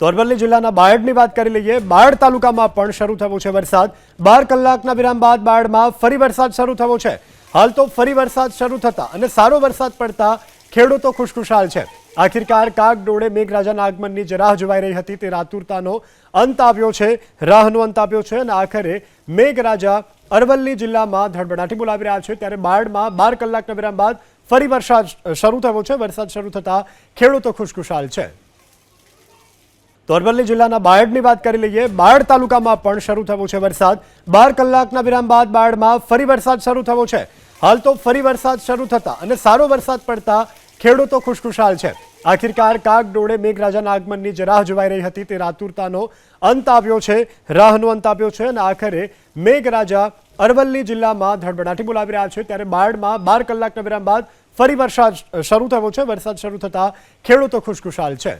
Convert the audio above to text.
તો અરવલ્લી જિલ્લાના બાયડની વાત કરી લઈએ. બાયડ તાલુકામાં પણ શરૂ થયો છે વરસાદ. બાર કલાકના વિરામ બાદ બાયડમાં ફરી વરસાદ શરૂ થયો છે. હાલ તો ફરી વરસાદ શરૂ થતા અને સારો વરસાદ પડતા ખેડૂતો ખુશખુશાલ છે. આખિરકાર કાગ ડોળે મેઘરાજાના આગમનની જે રાહ જોવાઈ રહી હતી તે રાતુરતાનો અંત આવ્યો છે. રાહનો અંત આવ્યો છે અને આખરે મેઘરાજા અરવલ્લી જિલ્લામાં ધડબડાટી બોલાવી રહ્યા છે. ત્યારે બાયડમાં બાર કલાકના વિરામ બાદ ફરી વરસાદ શરૂ થયો છે. વરસાદ શરૂ થતા ખેડૂતો ખુશખુશાલ છે. તો અરવલ્લી જિલ્લાના બાયડની વાત કરી લઈએ. બાયડ તાલુકામાં પણ શરૂ થયો છે વરસાદ. બાર કલાકના વિરામ બાદ બાયડમાં ફરી વરસાદ શરૂ થયો છે. હાલ તો ફરી વરસાદ શરૂ થતા અને સારો વરસાદ પડતા ખેડૂતો ખુશખુશાલ છે. આખિરકાર કાગ ડોળે મેઘરાજાના આગમનની જે રાહ જોવાઈ રહી હતી તે રાતુરતાનો અંત આવ્યો છે. રાહનો અંત આવ્યો છે અને આખરે મેઘરાજા અરવલ્લી જિલ્લામાં ધડબડાટી બોલાવી રહ્યા છે. ત્યારે બાયડમાં બાર કલાકના વિરામ બાદ ફરી વરસાદ શરૂ થયો છે. વરસાદ શરૂ થતા ખેડૂતો ખુશખુશાલ છે.